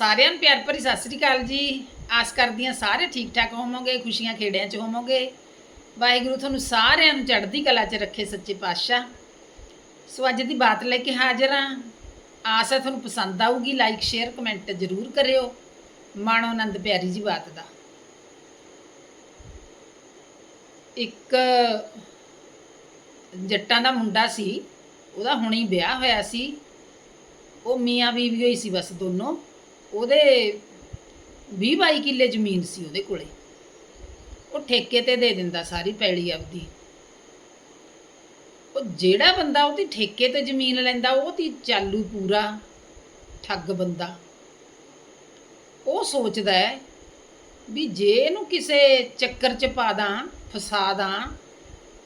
ਸਾਰਿਆਂ ਨੂੰ ਪਿਆਰ ਭਰੀ ਸਤਿ ਸ੍ਰੀ ਅਕਾਲ ਜੀ। ਆਸ ਕਰਦੀ ਹਾਂ ਸਾਰੇ ਠੀਕ ਠਾਕ ਹੋਵੋਗੇ, ਖੁਸ਼ੀਆਂ ਖੇੜਿਆਂ 'ਚ ਹੋਵੋਗੇ। ਵਾਹਿਗੁਰੂ ਤੁਹਾਨੂੰ ਸਾਰਿਆਂ ਨੂੰ ਚੜ੍ਹਦੀ ਕਲਾ 'ਚ ਰੱਖੇ ਸੱਚੇ ਪਾਤਸ਼ਾਹ। ਸੋ ਅੱਜ ਦੀ ਬਾਤ ਲੈ ਕੇ ਹਾਜ਼ਰ ਹਾਂ। ਆਸ ਹੈ ਤੁਹਾਨੂੰ ਪਸੰਦ ਆਊਗੀ ਲਾਈਕ ਸ਼ੇਅਰ ਕਮੈਂਟ ਜ਼ਰੂਰ ਕਰਿਓ। ਮਾਣੋ ਆਨੰਦ ਪਿਆਰੀ ਜੀ ਬਾਤ ਦਾ। ਇੱਕ ਜੱਟਾਂ ਦਾ ਮੁੰਡਾ ਸੀ, ਉਹਦਾ ਹੁਣੇ ਵਿਆਹ ਹੋਇਆ ਸੀ। ਉਹ ਮੀਆਂ ਬੀਵੀ ਹੋਈ ਸੀ ਬਸ ਦੋਨੋਂ। ਉਹਦੇ 20 22 ਕਿੱਲੇ ਜ਼ਮੀਨ ਸੀ ਉਹਦੇ ਕੋਲੇ। ਉਹ ਠੇਕੇ ਤੇ ਦੇ ਦਿੰਦਾ ਸਾਰੀ ਪੈਲੀ ਆਪਦੀ। ਉਹ ਜਿਹੜਾ ਬੰਦਾ ਉਹਦੀ ਠੇਕੇ ਤੇ ਜ਼ਮੀਨ ਲੈਂਦਾ, ਉਹ ਤੀ ਚਾਲੂ ਪੂਰਾ, ਠੱਗ ਬੰਦਾ। ਉਹ ਸੋਚਦਾ ਹੈ ਵੀ ਜੇ ਇਹਨੂੰ ਕਿਸੇ ਚੱਕਰ 'ਚ ਪਾ ਦਾਂ, ਫਸਾ ਦਾਂ,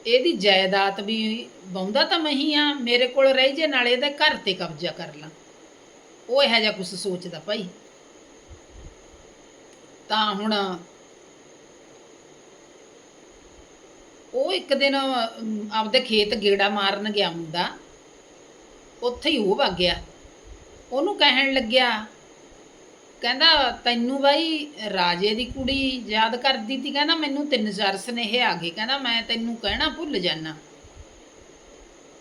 ਇਹਦੀ ਜਾਇਦਾਦ ਵੀ ਬਹੁੰਦਾ ਤਾਂ ਮਹੀ ਆ, ਮੇਰੇ ਕੋਲ ਰਹਿ ਜੇ, ਨਾਲੇ ਇਹਦੇ ਘਰ ਤੇ ਕਬਜ਼ਾ ਕਰ ਲਾਂ। ਉਹ ਇਹੋ ਜਿਹਾ ਕੁਝ ਸੋਚਦਾ ਭਾਈ। ਤਾਂ ਹੁਣ ਉਹ ਇੱਕ ਦਿਨ ਆਪਦੇ ਖੇਤ ਗੇੜਾ ਮਾਰਨ ਗਿਆ ਮੁੰਡਾ। ਉੱਥੇ ਹੀ ਉਹ ਵਗ ਗਿਆ। ਉਹਨੂੰ ਕਹਿਣ ਲੱਗਿਆ, ਕਹਿੰਦਾ, ਤੈਨੂੰ ਬਾਈ ਰਾਜੇ ਦੀ ਕੁੜੀ ਯਾਦ ਕਰਦੀ ਤੀ? ਕਹਿੰਦਾ, ਮੈਨੂੰ ਤਿੰਨ ਚਾਰ ਸਨੇਹ ਆ ਗਏ। ਕਹਿੰਦਾ, ਮੈਂ ਤੈਨੂੰ ਕਹਿਣਾ ਭੁੱਲ ਜਾਣਾ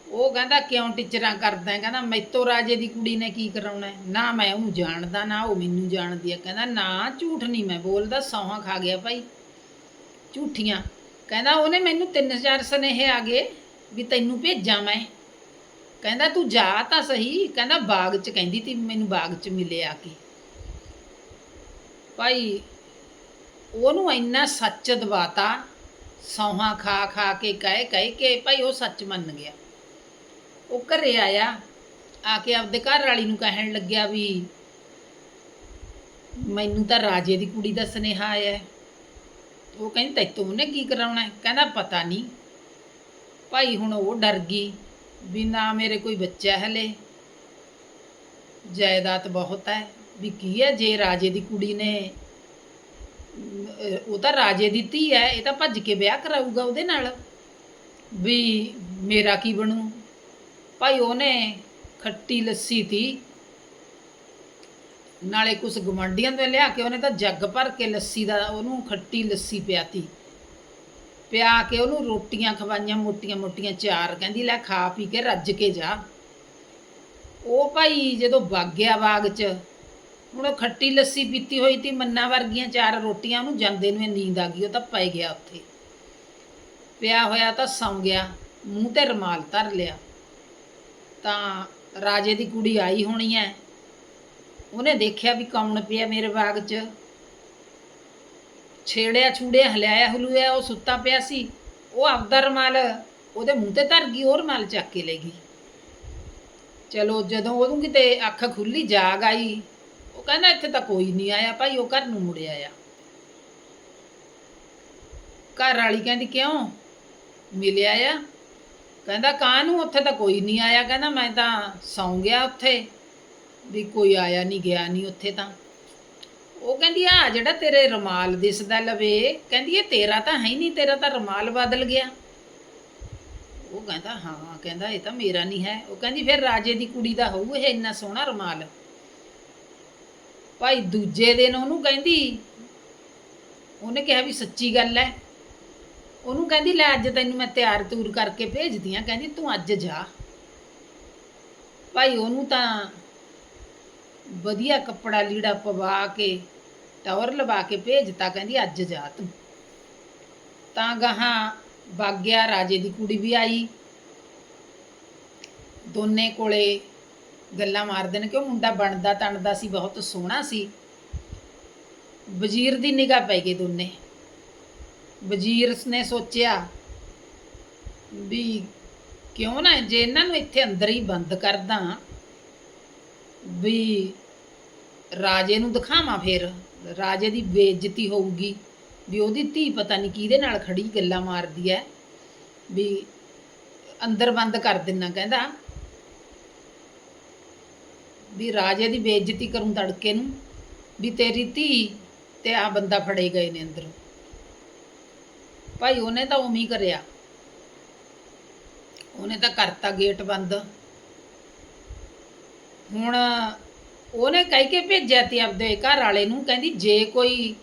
ਉਹ ਕਹਿੰਦਾ, ਕਿਉਂ ਟੀਚਰਾਂ ਕਰਦਾ ਹੈ? ਕਹਿੰਦਾ ਮੈਤੋਂ ਰਾਜੇ ਦੀ ਕੁੜੀ ਨੇ ਕੀ ਕਰਾਉਣਾ ਹੈ? ਨਾ ਮੈਂ ਉਹਨੂੰ ਜਾਣਦਾ, ਨਾ ਉਹ ਮੈਨੂੰ ਜਾਣਦੀ ਹੈ। ਕਹਿੰਦਾ, ਨਾ, ਝੂਠ ਨਹੀਂ ਮੈਂ ਬੋਲਦਾ, ਸੌਹਾਂ ਖਾ ਗਿਆ ਭਾਈ, ਝੂਠੀਆਂ। ਕਹਿੰਦਾ, ਉਹਨੇ ਮੈਨੂੰ ਤਿੰਨ ਚਾਰ ਸਨੇਹ ਆ ਗਏ ਵੀ ਤੈਨੂੰ ਭੇਜਾਂ ਮੈਂ। ਕਹਿੰਦਾ, ਤੂੰ ਜਾ ਤਾਂ ਸਹੀ। ਕਹਿੰਦਾ, ਬਾਗ 'ਚ ਕਹਿੰਦੀ ਤੀ, ਮੈਨੂੰ ਬਾਗ 'ਚ ਮਿਲੇ ਆ ਕੇ? ਭਾਈ, ਉਹਨੂੰ ਇੰਨਾ ਸੱਚ ਦਵਾਤਾ, ਸੌਹਾਂ ਖਾ ਖਾ ਕੇ ਕਹਿ ਕਹਿ ਕੇ, ਭਾਈ ਉਹ ਸੱਚ ਮੰਨ ਗਿਆ। ਉਹ ਘਰੇ ਆਇਆ, ਆ ਕੇ ਆਪਦੇ ਘਰ ਵਾਲੀ ਨੂੰ ਕਹਿਣ ਲੱਗਿਆ ਵੀ ਮੈਨੂੰ ਤਾਂ ਰਾਜੇ ਦੀ ਕੁੜੀ ਦਾ ਸੁਨੇਹਾ ਆਇਆ ਉਹ ਕਹਿੰਦੀ ਤੈਨੂੰ ਉਹਨੇ ਕੀ ਕਰਾਉਣਾ ਕਹਿੰਦਾ, ਪਤਾ ਨਹੀਂ। ਭਾਈ ਹੁਣ ਉਹ ਡਰ ਗਈ ਵੀ ਨਾ ਮੇਰੇ ਕੋਈ ਬੱਚਾ ਹਲੇ। ਜਾਇਦਾਦ ਬਹੁਤ ਹੈ। ਵੀ ਕੀ ਹੈ, ਜੇ ਰਾਜੇ ਦੀ ਕੁੜੀ ਨੇ ਉਹ ਤਾਂ ਰਾਜੇ ਦੀ ਧੀ ਹੈ, ਇਹ ਤਾਂ ਭੱਜ ਕੇ ਵਿਆਹ ਕਰਾਊਗਾ ਉਹਦੇ ਨਾਲ। ਵੀ ਮੇਰਾ ਕੀ ਬਣੂ? ਭਾਈ ਉਹਨੇ ਖੱਟੀ ਲੱਸੀ ਤੀ। ਨਾਲੇ ਕੁਛ ਗਵੰਡੀਆਂ ਦੇ ਲਿਆ ਕੇ ਉਹਨੇ ਤਾਂ ਜੱਗ ਭਰ ਕੇ ਲੱਸੀ ਦਾ ਉਹਨੂੰ ਖੱਟੀ ਲੱਸੀ ਪਿਆਤੀ ਪਿਆ ਕੇ ਉਹਨੂੰ ਰੋਟੀਆਂ ਖਵਾਈਆਂ, ਮੋਟੀਆਂ ਮੋਟੀਆਂ ਚਾਰ। ਕਹਿੰਦੀ, ਲੈ ਖਾ ਪੀ ਕੇ ਰੱਜ ਕੇ ਜਾ। ਉਹ ਭਾਈ ਜਦੋਂ ਵਾਗਿਆ ਬਾਗ 'ਚ, ਹੁਣ ਉਹ ਖੱਟੀ ਲੱਸੀ ਪੀਤੀ ਹੋਈ ਤੀ, ਮੰਨਾ ਵਰਗੀਆਂ ਚਾਰ ਰੋਟੀਆਂ, ਉਹਨੂੰ ਜਾਂਦੇ ਨੂੰ ਨੀਂਦ ਆ ਗਈ, ਉਹ ਤਾਂ ਪੈ ਗਿਆ ਉੱਥੇ। ਪਿਆ ਹੋਇਆ ਤਾਂ ਸੌਂ ਗਿਆ, ਮੂੰਹ ਤੇ ਰਮਾਲ ਧਰ ਲਿਆ। ਤਾਂ ਰਾਜੇ ਦੀ ਕੁੜੀ ਆਈ ਹੋਣੀ ਹੈ ਉਹਨੇ ਦੇਖਿਆ ਵੀ ਕੌਣ ਪਿਆ ਮੇਰੇ ਬਾਗ 'ਚ। ਛੇੜਿਆ, ਛੂੜਿਆ ਹਲਿਆਇਆ ਹਲੂਇਆ, ਉਹ ਸੁੱਤਾ ਪਿਆ ਸੀ। ਉਹ ਆਪਦਾ ਰਮਾਲ ਉਹਦੇ ਮੂੰਹ ਤੇ ਧਰ ਗਈ ਉਹ ਰਮਾਲ ਚੱਕ ਕੇ ਲੈ ਗਈ। ਚਲੋ ਜਦੋਂ ਉਹਨੂੰ ਕਿਤੇ ਅੱਖ ਖੁੱਲੀ ਜਾਗ ਆਈ, ਉਹ ਕਹਿੰਦਾ, ਇੱਥੇ ਤਾਂ ਕੋਈ ਨਹੀਂ ਆਇਆ ਭਾਈ, ਉਹ ਘਰ ਨੂੰ ਮੁੜਿਆ ਆ। ਘਰ ਵਾਲੀ ਕਹਿੰਦੀ, ਕਿਉਂ? ਮਿਲਿਆ ਆ? ਕਹਿੰਦਾ, ਕਾਹਨੂੰ? ਉੱਥੇ ਤਾਂ ਕੋਈ ਨਹੀਂ ਆਇਆ। ਕਹਿੰਦਾ, ਮੈਂ ਤਾਂ ਸੌਂ ਗਿਆ ਉੱਥੇ। ਵੀ ਕੋਈ ਆਇਆ ਨਹੀਂ, ਗਿਆ ਨਹੀਂ ਉੱਥੇ ਤਾਂ। ਉਹ ਕਹਿੰਦੀ, ਆ ਜਿਹੜਾ ਤੇਰੇ ਰਮਾਲ ਦਿਸਦਾ ਲਵੇ। ਕਹਿੰਦੀ, ਇਹ ਤੇਰਾ ਤਾਂ ਹੈ ਹੀ ਨਹੀਂ, ਤੇਰਾ ਤਾਂ ਰਮਾਲ ਬਦਲ ਗਿਆ। ਉਹ ਕਹਿੰਦਾ, ਹਾਂ। ਕਹਿੰਦਾ, ਇਹ ਤਾਂ ਮੇਰਾ ਨਹੀਂ ਹੈ। ਉਹ ਕਹਿੰਦੀ, ਫਿਰ ਰਾਜੇ ਦੀ ਕੁੜੀ ਦਾ ਹੋਊ ਇਹ ਇੰਨਾ ਸੋਹਣਾ ਰਮਾਲ? ਭਾਈ ਦੂਜੇ ਦਿਨ ਉਹਨੂੰ ਕਹਿੰਦੀ, ਉਹਨੇ ਕਿਹਾ ਵੀ ਸੱਚੀ ਗੱਲ ਹੈ। ਉਹਨੂੰ ਕਹਿੰਦੀ, ਲੈ ਅੱਜ ਤੈਨੂੰ ਮੈਂ ਤਿਆਰ ਤੂਰ ਕਰਕੇ ਭੇਜਦੀ ਆ। ਕਹਿੰਦੀ, ਤੂੰ ਅੱਜ ਜਾ। ਭਾਈ ਉਹਨੂੰ ਤਾਂ ਵਧੀਆ ਕੱਪੜਾ ਲੀੜਾ ਪਵਾ ਕੇ ਟੌਰ ਲਵਾ ਕੇ ਭੇਜਤਾ, ਕਹਿੰਦੀ, ਅੱਜ ਜਾ ਤੂੰ। ਤਾਂ ਗਾਹਾਂ ਬਾਗਿਆ ਰਾਜੇ ਦੀ ਕੁੜੀ ਵੀ ਆਈ। ਦੋਨੇ ਕੋਲੇ ਗੱਲਾਂ ਮਾਰਦੇ ਨੇ ਕਿ ਉਹ ਮੁੰਡਾ ਬਣਦਾ ਤਣਦਾ ਸੀ, ਬਹੁਤ ਸੋਹਣਾ ਸੀ। ਵਜ਼ੀਰ ਦੀ ਨਿਗਾਹ ਪੈ ਗਈ ਦੋਨੇ। ਵਜ਼ੀਰ ਨੇ ਸੋਚਿਆ ਵੀ ਕਿਉਂ ਨਾ ਜੇ ਇਹਨਾਂ ਨੂੰ ਇੱਥੇ ਅੰਦਰ ਹੀ ਬੰਦ ਕਰਦਾ ਵੀ ਰਾਜੇ ਨੂੰ ਦਿਖਾਵਾਂ ਫਿਰ, ਰਾਜੇ ਦੀ ਬੇਇੱਜ਼ਤੀ ਹੋਊਗੀ, ਵੀ ਉਹਦੀ ਧੀ ਪਤਾ ਨਹੀਂ ਕਿਹਦੇ ਨਾਲ ਖੜੀ ਗੱਲਾਂ ਮਾਰਦੀ ਐ, ਵੀ ਅੰਦਰ ਬੰਦ ਕਰ ਦਿੰਨਾ ਕਹਿੰਦਾ, ਵੀ ਰਾਜੇ ਦੀ ਬੇਇੱਜ਼ਤੀ ਕਰੂੰ ਤੜਕੇ ਨੂੰ, ਵੀ ਤੇਰੀ ਧੀ ਤੇ ਆ ਬੰਦਾ ਫੜੇ ਗਏ ਨੇ ਅੰਦਰ। ਭਾਈ ਉਹਨੇ ਤਾਂ ਉਵੇਂ ਹੀ ਕਰਿਆ। ਉਹਨੇ ਤਾਂ ਕਰਤਾ ਗੇਟ ਬੰਦ। ਹੁਣ ਉਹਨੇ ਕਹਿ ਕੇ ਭੇਜਿਆ ਤੀ ਆਪਦੇ ਘਰ ਵਾਲੇ ਨੂੰ, ਕਹਿੰਦੀ ਜੇ ਕੋਈ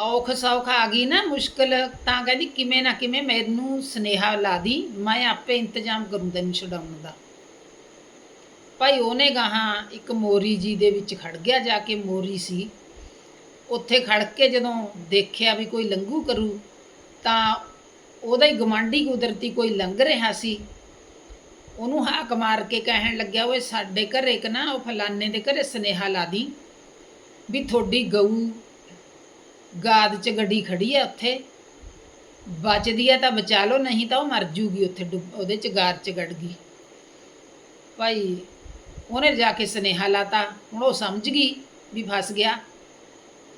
ਔਖ ਸੌਖ ਆ ਗਈ ਨਾ ਮੁਸ਼ਕਲ, ਤਾਂ ਕਹਿੰਦੀ ਕਿਵੇਂ ਨਾ ਕਿਵੇਂ ਮੈਨੂੰ ਸਨੇਹਾ ਲਾ ਦੀ, ਮੈਂ ਆਪੇ ਇੰਤਜ਼ਾਮ ਕਰੂੰ ਤੈਨੂੰ ਛਡਾਉਣ ਦਾ। ਭਾਈ ਉਹਨੇ ਗਾਹਾਂ ਇੱਕ ਮੋਰੀ ਜੀ ਦੇ ਵਿੱਚ ਖੜ ਗਿਆ, ਜਾ ਕੇ ਮੋਰੀ ਸੀ। ਉੱਥੇ ਖੜ ਕੇ ਜਦੋਂ ਦੇਖਿਆ ਵੀ ਕੋਈ ਲੰਘੂ ਕਰੂ, ਤਾਂ ਉਹਦਾ ਹੀ ਗਵਾਂਢੀ ਕੁਦਰਤੀ ਕੋਈ ਲੰਘ ਰਿਹਾ ਸੀ। ਉਹਨੂੰ ਹਾਕ ਮਾਰ ਕੇ ਕਹਿਣ ਲੱਗਿਆ, ਓਏ, ਸਾਡੇ ਘਰੇ ਇੱਕ ਨਾ ਉਹ ਫਲਾਨੇ ਦੇ ਘਰੇ ਸਨੇਹਾ ਲਾ ਦੀ ਵੀ ਤੁਹਾਡੀ ਗਊ ਗਾਦ ਚ ਗੱਡੀ ਖੜੀ ਹੈ ਉੱਥੇ। ਬਚਦੀ ਹੈ ਤਾਂ ਬਚਾ ਲਓ, ਨਹੀਂ ਤਾਂ ਉਹ ਮਰ ਜੂਗੀ ਉੱਥੇ ਡੁੱਬ- ਉਹਦੇ ਚ ਗਾਦ ਚ ਗੜ ਗਈ। ਭਾਈ, ਉਹਨੇ ਜਾ ਕੇ ਸਨੇਹਾ ਲਾਤਾ। ਹੁਣ ਉਹ ਸਮਝ ਗਈ ਵੀ ਫਸ ਗਿਆ।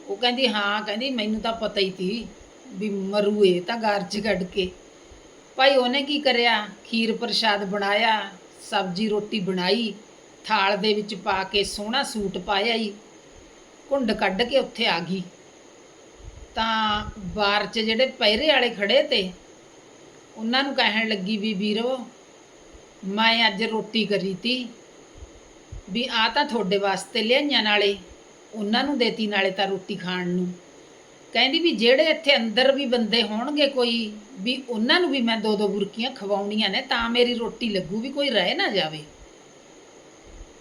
ਉਹ ਕਹਿੰਦੀ, ਹਾਂ, ਕਹਿੰਦੀ, ਮੈਨੂੰ ਤਾਂ ਪਤਾ ਹੀ ਸੀ ਵੀ ਮਰੂ ਇਹ ਤਾਂ ਘਰ ਚ ਕੱਢ ਕੇ। ਭਾਈ ਉਹਨੇ ਕੀ ਕਰਿਆ? ਖੀਰ ਪ੍ਰਸ਼ਾਦ ਬਣਾਇਆ, ਸਬਜ਼ੀ ਰੋਟੀ ਬਣਾਈ, ਥਾਲ ਦੇ ਵਿੱਚ ਪਾ ਕੇ ਸੋਹਣਾ ਸੂਟ ਪਾਇਆ ਹੀ ਕੁੰਡ ਕੱਢ ਕੇ ਉੱਥੇ ਆ ਗਈ। ਤਾਂ ਬਾਰ 'ਚ ਜਿਹੜੇ ਪਹਿਰੇ ਵਾਲੇ ਖੜੇ ਤੇ, ਉਹਨਾਂ ਨੂੰ ਕਹਿਣ ਲੱਗੀ ਵੀ ਵੀਰੋ, ਮੈਂ ਅੱਜ ਰੋਟੀ ਕਰੀ ਤੀ, ਵੀ ਆ ਤਾਂ ਤੁਹਾਡੇ ਵਾਸਤੇ ਲਿਆਈਆਂ ਨਾਲੇ। ਉਹਨਾਂ ਨੂੰ ਦੇਤੀ ਨਾਲੇ ਤਾਂ ਰੋਟੀ ਖਾਣ ਨੂੰ। ਕਹਿੰਦੀ ਵੀ ਜਿਹੜੇ ਇੱਥੇ ਅੰਦਰ ਵੀ ਬੰਦੇ ਹੋਣਗੇ ਕੋਈ, ਵੀ ਉਹਨਾਂ ਨੂੰ ਵੀ ਮੈਂ ਦੋ ਦੋ ਬੁਰਕੀਆਂ ਖਵਾਉਣੀਆਂ ਨੇ, ਤਾਂ ਮੇਰੀ ਰੋਟੀ ਲੱਗੂ ਵੀ ਕੋਈ ਰਹਿ ਨਾ ਜਾਵੇ।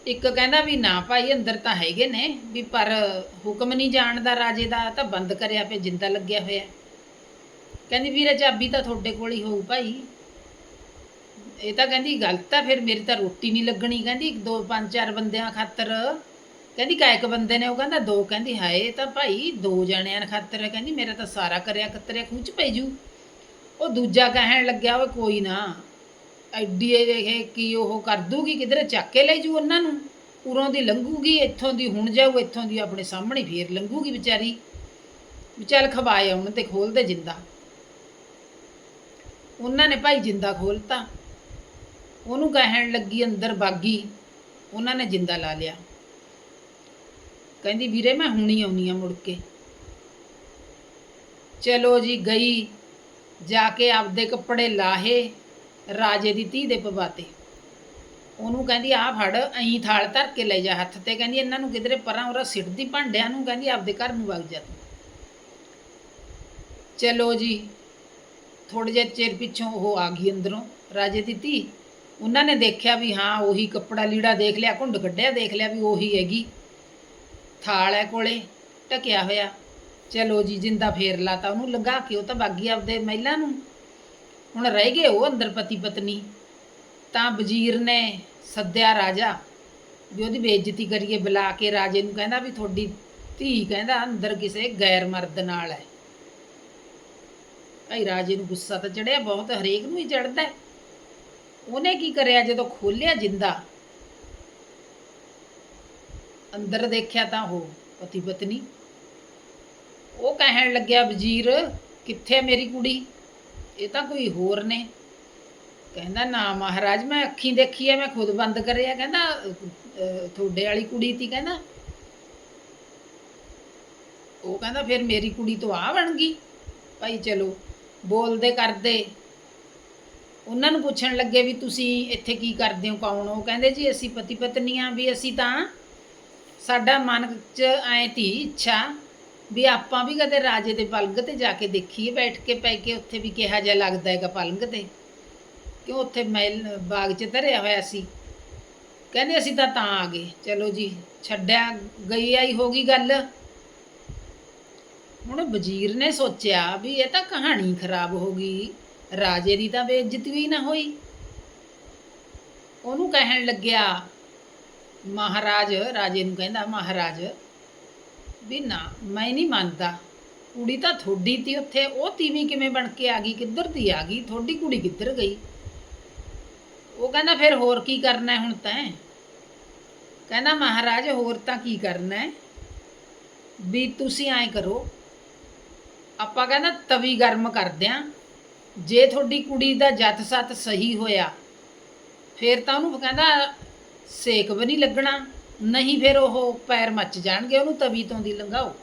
ਇੱਕ ਕਹਿੰਦਾ ਵੀ ਨਾ ਭਾਈ, ਅੰਦਰ ਤਾਂ ਹੈਗੇ ਨੇ, ਵੀ ਪਰ ਹੁਕਮ ਨਹੀਂ ਜਾਣਦਾ ਰਾਜੇ ਦਾ ਤਾਂ ਬੰਦ ਕਰਿਆ ਪਿਆ, ਜਿੰਦਾ ਲੱਗਿਆ ਹੋਇਆ। ਕਹਿੰਦੀ ਵੀਰੇ ਚਾਬੀ ਤਾਂ ਤੁਹਾਡੇ ਕੋਲ ਹੀ ਹੋਊ ਭਾਈ। ਇਹ ਤਾਂ ਕਹਿੰਦੀ ਗਲਤ ਆ, ਫਿਰ ਮੇਰੀ ਤਾਂ ਰੋਟੀ ਨਹੀਂ ਲੱਗਣੀ। ਕਹਿੰਦੀ ਦੋ ਪੰਜ ਚਾਰ ਬੰਦਿਆਂ ਖਾਤਰ ਕਹਿੰਦੀ ਕਾਇਕ ਬੰਦੇ ਨੇ, ਉਹ ਕਹਿੰਦਾ ਦੋ, ਕਹਿੰਦੀ ਹਾਏ ਤਾਂ ਭਾਈ ਦੋ ਜਣਿਆਂ ਖਾਤਰ ਹੈ, ਕਹਿੰਦੀ ਮੇਰਾ ਤਾਂ ਸਾਰਾ ਕਰਿਆ ਕਤਰਿਆ ਖੂਚ ਪੈ ਜੂ। ਉਹ ਦੂਜਾ ਕਹਿਣ ਲੱਗਿਆ, ਓਏ ਕੋਈ ਨਾ, ਐਡੀ ਇਹ ਕੀ ਉਹ ਕਰ ਦੂਗੀ, ਕਿਧਰੇ ਚੱਕ ਕੇ ਲੈ ਜੂ ਉਹਨਾਂ ਨੂੰ? ਉਰੋਂ ਦੀ ਲੰਘੂਗੀ, ਇੱਥੋਂ ਦੀ ਹੁਣ ਜਾਊ, ਇੱਥੋਂ ਦੀ ਆਪਣੇ ਸਾਹਮਣੇ ਫੇਰ ਲੰਘੂਗੀ ਵਿਚਾਰੀ। ਵੀ ਚੱਲ ਖਵਾਏ ਆਉਣ ਤੇ ਖੋਲਦੇ ਜਿੰਦਾ। ਉਹਨਾਂ ਨੇ ਭਾਈ ਜਿੰਦਾ ਖੋਲਤਾ। ਉਹਨੂੰ ਕਹਿਣ ਲੱਗੀ, ਅੰਦਰ ਬਾਗੀ। ਉਹਨਾਂ ਨੇ ਜਿੰਦਾ ਲਾ ਲਿਆ। ਕਹਿੰਦੀ, ਵੀਰੇ, ਮੈਂ ਹੁਣੀ ਆਉਣੀ ਆ ਮੁੜ ਕੇ। ਚਲੋ ਜੀ, ਗਈ। ਜਾ ਕੇ ਆਪਦੇ ਕੱਪੜੇ ਲਾਹੇ, ਰਾਜੇ ਦੀ ਧੀ ਦੇ ਪਵਾਤੇ। ਉਹਨੂੰ ਕਹਿੰਦੀ ਆ ਫੜ ਐਂ ਥਾਲ ਧਰ ਕੇ ਲੈ ਜਾ ਹੱਥ ਤੇ। ਕਹਿੰਦੀ, ਇਹਨਾਂ ਨੂੰ ਕਿਧਰੇ ਪਰਾਂ ਉਰਾ ਸਿੱਟਦੀ, ਭਾਂਡਿਆਂ ਨੂੰ? ਕਹਿੰਦੀ, ਆਪਦੇ ਘਰ ਨੂੰ ਵਗ ਜਾ ਤੂੰ। ਚਲੋ ਜੀ। ਥੋੜੇ ਜਿਹੇ ਚਿਰ ਪਿੱਛੋਂ ਉਹ ਆ ਗਈ ਅੰਦਰੋਂ। ਰਾਜੇ ਦੀ ਧੀ, ਉਹਨਾਂ ਨੇ ਦੇਖਿਆ ਵੀ ਹਾਂ, ਉਹੀ ਕੱਪੜਾ ਲੀੜਾ ਦੇਖ ਲਿਆ, ਘੁੰਡ ਕੱਢਿਆ, ਦੇਖ ਲਿਆ ਵੀ ਉਹੀ ਹੈਗੀ। ਥਾਲ ਹੈ ਕੋਲੇ ਟਕਿਆ ਹੋਇਆ। ਚਲੋ ਜੀ ਜਿੰਦਾ ਫੇਰ ਲਾਤਾ, ਉਹਨੂੰ ਲੰਘਾ ਕੇ ਉਹ ਤਾਂ ਬਾਗੀ ਆਪਦੇ ਮਹਿਲਾ ਨੂੰ। ਹੁਣ ਰਹਿ ਗਏ ਉਹ ਅੰਦਰ ਪਤੀ ਪਤਨੀ। ਤਾਂ ਵਜ਼ੀਰ ਨੇ ਸੱਦਿਆ ਰਾਜਾ ਵੀ ਉਹਦੀ ਬੇਇੱਜ਼ਤੀ ਕਰੀਏ, ਬੁਲਾ ਕੇ ਰਾਜੇ ਨੂੰ ਕਹਿੰਦਾ ਵੀ ਤੁਹਾਡੀ ਧੀ ਕਹਿੰਦਾ ਅੰਦਰ ਕਿਸੇ ਗੈਰ ਮਰਦ ਨਾਲ ਹੈ। ਭਾਈ ਰਾਜੇ ਨੂੰ ਗੁੱਸਾ ਤਾਂ ਚੜਿਆ, ਬਹੁਤ ਹਰੇਕ ਨੂੰ ਹੀ ਚੜਦਾ ਉਹਨੇ ਕੀ ਕਰਿਆ ਜਦੋਂ ਖੋਲਿਆ ਜਿੰਦਾ? ਅੰਦਰ ਦੇਖਿਆ ਤਾਂ ਉਹ ਪਤੀ ਪਤਨੀ। ਉਹ ਕਹਿਣ ਲੱਗਿਆ, ਵਜ਼ੀਰ, ਕਿੱਥੇ ਮੇਰੀ ਕੁੜੀ? ਇਹ ਤਾਂ ਕੋਈ ਹੋਰ ਨੇ। ਕਹਿੰਦਾ, ਨਾ ਮਹਾਰਾਜ, ਮੈਂ ਅੱਖੀਂ ਦੇਖੀ ਐ ਮੈਂ ਖੁਦ ਬੰਦ ਕਰਿਆ। ਕਹਿੰਦਾ ਤੁਹਾਡੇ ਵਾਲੀ ਕੁੜੀ ਤੀ? ਕਹਿੰਦਾ। ਉਹ ਕਹਿੰਦਾ, ਫਿਰ ਮੇਰੀ ਕੁੜੀ ਤੋਂ ਆ ਬਣ ਗਈ? ਭਾਈ ਚਲੋ, ਬੋਲਦੇ ਕਰਦੇ। ਉਹਨਾਂ ਨੂੰ ਪੁੱਛਣ ਲੱਗੇ ਵੀ, ਤੁਸੀਂ ਇੱਥੇ ਕੀ ਕਰਦੇ ਹੋ? ਕੌਣ ਹੋ? ਕਹਿੰਦੇ, ਜੀ, ਅਸੀਂ ਪਤੀ ਪਤਨੀਆਂ, ਵੀ ਅਸੀਂ ਤਾਂ ਸਾਡਾ ਮਨ 'ਚ ਐ ਤੀ ਇੱਛਾ ਵੀ ਆਪਾਂ ਵੀ ਕਦੇ ਰਾਜੇ ਦੇ ਪਲੰਗ ਤੇ ਜਾ ਕੇ ਦੇਖੀਏ, ਬੈਠ ਕੇ ਪੈ ਕੇ ਉੱਥੇ ਵੀ ਕਿਹਾ ਜਿਹਾ ਲੱਗਦਾ ਹੈਗਾ ਪਲੰਗ ਤੇ। ਕਿਉਂ ਉੱਥੇ ਮਹਿਲ, ਬਾਗ 'ਚ ਧਰਿਆ ਹੋਇਆ ਸੀ। ਕਹਿੰਦੇ ਅਸੀਂ ਤਾਂ ਤਾਂ ਆ ਗਏ। ਚਲੋ ਜੀ, ਛੱਡਿਆ, ਗਈ ਆਈ ਹੋ ਗਈ ਗੱਲ। ਹੁਣ ਵਜ਼ੀਰ ਨੇ ਸੋਚਿਆ ਵੀ ਇਹ ਤਾਂ ਕਹਾਣੀ ਖਰਾਬ ਹੋ ਗਈ। ਰਾਜੇ ਦੀ ਤਾਂ ਬੇਇੱਜ਼ਤੀ ਵੀ ਨਾ ਹੋਈ। ਉਹਨੂੰ ਕਹਿਣ ਲੱਗਿਆ ਮਹਾਰਾਜ, ਰਾਜੇ ਨੂੰ ਕਹਿੰਦਾ, ਮਹਾਰਾਜ, ਵੀ ਨਾ, ਮੈਂ ਨਹੀਂ ਮੰਨਦਾ। ਕੁੜੀ ਤਾਂ ਥੋੜੀ ਤੀ ਉੱਥੇ, ਉਹ ਤੀਵੀਂ ਕਿਵੇਂ ਬਣ ਕੇ ਆ ਗਈ? ਕਿੱਧਰ ਦੀ ਆ ਗਈ? ਥੋੜੀ ਕੁੜੀ ਕਿੱਧਰ ਗਈ? ਉਹ ਕਹਿੰਦਾ, ਫਿਰ ਹੋਰ ਕੀ ਕਰਨਾ ਹੁਣ ਤੈਂ? ਕਹਿੰਦਾ, ਮਹਾਰਾਜ, ਹੋਰ ਤਾਂ ਕੀ ਕਰਨਾ ਵੀ ਤੁਸੀਂ ਐਂ ਕਰੋ, ਆਪਾਂ ਕਹਿੰਦਾ ਤਵੀ ਗਰਮ ਕਰਦੇ ਆਂ। ਜੇ ਤੁਹਾਡੀ ਕੁੜੀ ਦਾ ਜੱਤ ਸੱਤ ਸਹੀ ਹੋਇਆ, ਫਿਰ ਤਾਂ ਉਹਨੂੰ ਕਹਿੰਦਾ ਸੇਕ ਵੀ ਨਹੀਂ ਲੱਗਣਾ। ਨਹੀਂ ਫਿਰ ਉਹ ਪੈਰ ਮੱਚ ਜਾਣਗੇ, ਉਹਨੂੰ ਤਵੀ ਤੋਂ ਦੀ ਲੰਘਾਓ।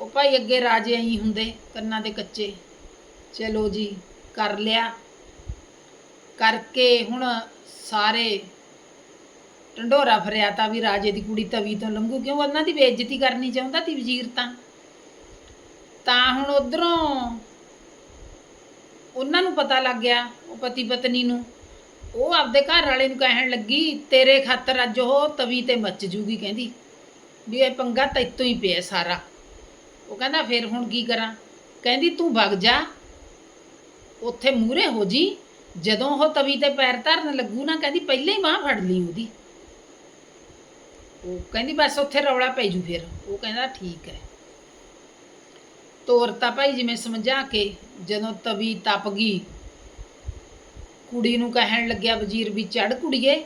ਉਹ ਭਾਈ ਅੱਗੇ ਰਾਜੇ ਐਂ ਹੁੰਦੇ, ਕੰਨਾਂ ਦੇ ਕੱਚੇ। ਚਲੋ ਜੀ, ਕਰ ਲਿਆ। ਕਰਕੇ ਹੁਣ ਸਾਰੇ ਢੰਡੋਰਾ ਫਰਿਆ ਤਾਂ ਵੀ ਰਾਜੇ ਦੀ ਕੁੜੀ ਤਵੀ ਤੋਂ ਲੰਘੂ। ਕਿਉਂ ਉਹਨਾਂ ਦੀ ਬੇਇੱਜ਼ਤੀ ਕਰਨੀ ਚਾਹੁੰਦਾ ਤੀ ਵਜ਼ੀਰ ਤਾਂ? ਤਾਂ ਹੁਣ ਉਧਰੋਂ ਉਹਨਾਂ ਨੂੰ ਪਤਾ ਲੱਗ ਗਿਆ, ਉਹ ਪਤੀ ਪਤਨੀ ਨੂੰ। ਉਹ ਆਪਦੇ ਘਰ ਵਾਲੇ ਨੂੰ ਕਹਿਣ ਲੱਗੀ, ਤੇਰੇ ਖਾਤਰ ਅੱਜ ਉਹ ਤਵੀ ਤੇ ਮੱਚ ਜੂਗੀ, ਕਹਿੰਦੀ। ਵੀ ਇਹ ਪੰਗਾ ਤੈਤੋਂ ਹੀ ਪਿਆ ਸਾਰਾ। ਉਹ ਕਹਿੰਦਾ, ਫਿਰ ਹੁਣ ਕੀ ਕਰਾਂ? ਕਹਿੰਦੀ, ਤੂੰ ਵਗ ਜਾ। ਉੱਥੇ ਮੂਰੇ ਹੋ ਜੀ। ਜਦੋਂ ਉਹ ਤਵੀ ਤੇ ਪੈਰ ਧਰਨ ਲੱਗੂ ਨਾ, ਕਹਿੰਦੀ, ਪਹਿਲੇ ਹੀ ਬਾਹ ਫੜ ਲਈ ਉਹਦੀ। ਉਹ ਕਹਿੰਦੀ, ਬਸ ਉੱਥੇ ਰੌਲਾ ਪੈ ਜੂ ਫਿਰ। ਉਹ ਕਹਿੰਦਾ, ਠੀਕ ਹੈ। ਤੋਰਤਾ ਭਾਈ ਜਿਵੇਂ ਸਮਝਾ ਕੇ, ਜਦੋਂ ਤਵੀ ਤਪ ਗਈ ਕੁੜੀ ਨੂੰ ਕਹਿਣ ਲੱਗਿਆ ਵਜ਼ੀਰ ਵੀ ਚੜ ਕੁੜੀਏ।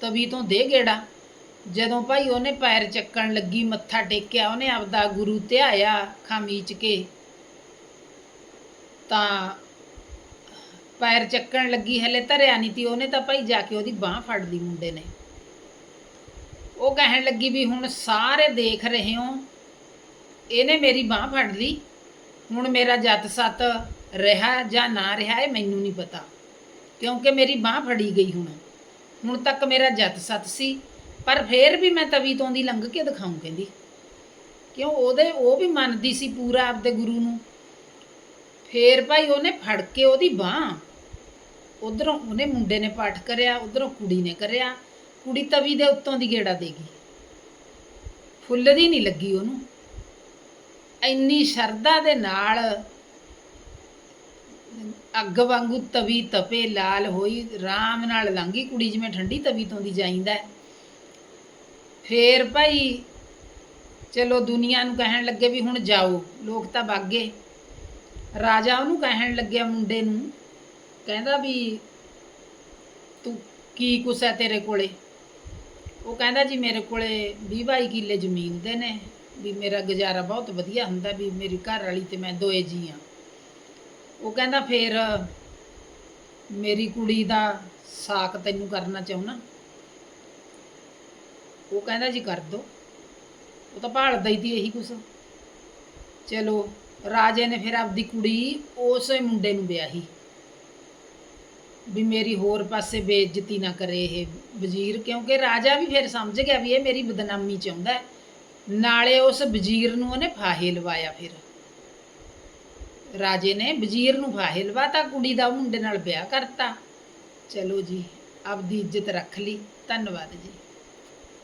ਤਵੀ ਤੋਂ ਦੇ ਗੇੜਾ। ਜਦੋਂ ਭਾਈ ਉਹਨੇ ਪੈਰ ਚੱਕਣ ਲੱਗੀ, ਮੱਥਾ ਟੇਕਿਆ, ਉਹਨੇ ਆਪਦਾ ਗੁਰੂ ਧਿਆਇਆ ਖਾਮੀਚ ਕੇ। ਤਾਂ ਪੈਰ ਚੱਕਣ ਲੱਗੀ, ਹਲੇ ਧਰਿਆ ਨਹੀਂ ਤੀ, ਉਹਨੇ ਤਾਂ ਭਾਈ ਜਾ ਕੇ ਉਹਦੀ ਬਾਹ ਫੜ ਲਈ ਮੁੰਡੇ ਨੇ। ਉਹ ਕਹਿਣ ਲੱਗੀ ਵੀ ਹੁਣ ਸਾਰੇ ਦੇਖ ਰਹੇ ਹੋ, ਇਹਨੇ ਮੇਰੀ ਬਾਹ ਫੜ ਲਈ, ਹੁਣ ਮੇਰਾ ਜੱਤ ਸੱਤ ਰਿਹਾ ਜਾਂ ਨਾ ਰਿਹਾ ਇਹ ਮੈਨੂੰ ਨਹੀਂ ਪਤਾ। ਕਿਉਂਕਿ ਮੇਰੀ ਬਾਹ ਫੜੀ ਗਈ ਹੁਣ। ਹੁਣ ਤੱਕ ਮੇਰਾ ਜੱਤ ਸਤ ਸੀ, ਪਰ ਫੇਰ ਵੀ ਮੈਂ ਤਵੀ ਤੋਂ ਦੀ ਲੰਘ ਕੇ ਦਿਖਾਉਂ ਕਹਿੰਦੀ। ਕਿਉਂ? ਉਹਦੇ ਉਹ ਵੀ ਮੰਨਦੀ ਸੀ ਪੂਰਾ ਆਪਦੇ ਗੁਰੂ ਨੂੰ। ਫੇਰ ਭਾਈ ਉਹਨੇ ਫੜ ਕੇ ਉਹਦੀ ਬਾਹ। ਉਧਰੋਂ ਉਹਨੇ ਮੁੰਡੇ ਨੇ ਪਾਠ ਕਰਿਆ, ਉਧਰੋਂ ਕੁੜੀ ਨੇ ਕਰਿਆ। ਕੁੜੀ ਤਵੀ ਦੇ ਉੱਤੋਂ ਦੀ ਗੇੜਾ ਦੇ ਗਈ। ਫੁੱਲਦੀ ਨਹੀਂ ਲੱਗੀ ਉਹਨੂੰ। ਇੰਨੀ ਸ਼ਰਧਾ ਦੇ ਨਾਲ ਅੱਗ ਵਾਂਗੂ ਤਵੀ ਤਪੇ ਲਾਲ ਹੋਈ ਰਾਮ ਨਾਲ ਲੰਗੀ ਕੁੜੀ ਜਿਵੇਂ ਠੰਡੀ ਤਵੀ ਤੋਂ ਦੀ ਜਾਂਦਾ ਹੈ। ਫੇਰ ਭਾਈ, ਚਲੋ ਦੁਨੀਆ ਨੂੰ ਕਹਿਣ ਲੱਗੇ ਵੀ ਹੁਣ ਜਾਓ, ਲੋਕ ਤਾਂ ਬਾਗੇ। ਰਾਜਾ ਉਹਨੂੰ ਕਹਿਣ ਲੱਗਿਆ ਮੁੰਡੇ ਨੂੰ, ਕਹਿੰਦਾ ਵੀ ਤੂੰ ਕੀ ਕੁਛ ਹੈ ਤੇਰੇ ਕੋਲੇ? ਉਹ ਕਹਿੰਦਾ ਜੀ ਮੇਰੇ ਕੋਲੇ 20 22 ਕਿੱਲੇ ਜ਼ਮੀਨ ਦੇ ਨੇ, ਵੀ ਮੇਰਾ ਗੁਜ਼ਾਰਾ ਬਹੁਤ ਵਧੀਆ ਹੁੰਦਾ, ਵੀ ਮੇਰੀ ਘਰ ਵਾਲੀ ਤੇ ਮੈਂ ਦੋਏ ਜੀ ਆ ਉਹ ਕਹਿੰਦਾ ਫੇਰ ਮੇਰੀ ਕੁੜੀ ਦਾ ਸਾਕ ਤੈਨੂੰ ਕਰਨਾ ਚਾਹੁੰਨਾ। ਉਹ ਕਹਿੰਦਾ ਜੀ ਕਰ ਦੋ। ਉਹ ਤਾਂ ਭਾਲਦਾ ਹੀ ਤੀ ਇਹੀ ਕੁਛ। ਚਲੋ, ਰਾਜੇ ਨੇ ਫਿਰ ਆਪਦੀ ਕੁੜੀ ਉਸੇ ਮੁੰਡੇ ਨੂੰ ਵਿਆਹੀ। ਵੀ ਮੇਰੀ ਹੋਰ ਪਾਸੇ ਬੇਇੱਜ਼ਤੀ ਨਾ ਕਰੇ ਇਹ ਵਜ਼ੀਰ, ਕਿਉਂਕਿ ਰਾਜਾ ਵੀ ਫਿਰ ਸਮਝ ਗਿਆ ਵੀ ਇਹ ਮੇਰੀ ਬਦਨਾਮੀ ਚਾਹੁੰਦਾ ਨਾਲੇ ਉਸ ਵਜ਼ੀਰ ਨੂੰ ਉਹਨੇ ਫਾਹੇ ਲਵਾਇਆ ਫਿਰ। ਰਾਜੇ ਨੇ ਵਜ਼ੀਰ ਨੂੰ ਫਾਹੇ ਲਵਾਤਾ, ਕੁੜੀ ਦਾ ਮੁੰਡੇ ਨਾਲ ਵਿਆਹ ਕਰਤਾ। ਚਲੋ ਜੀ, ਆਪਦੀ ਇੱਜ਼ਤ ਰੱਖ ਲਈ। ਧੰਨਵਾਦ ਜੀ।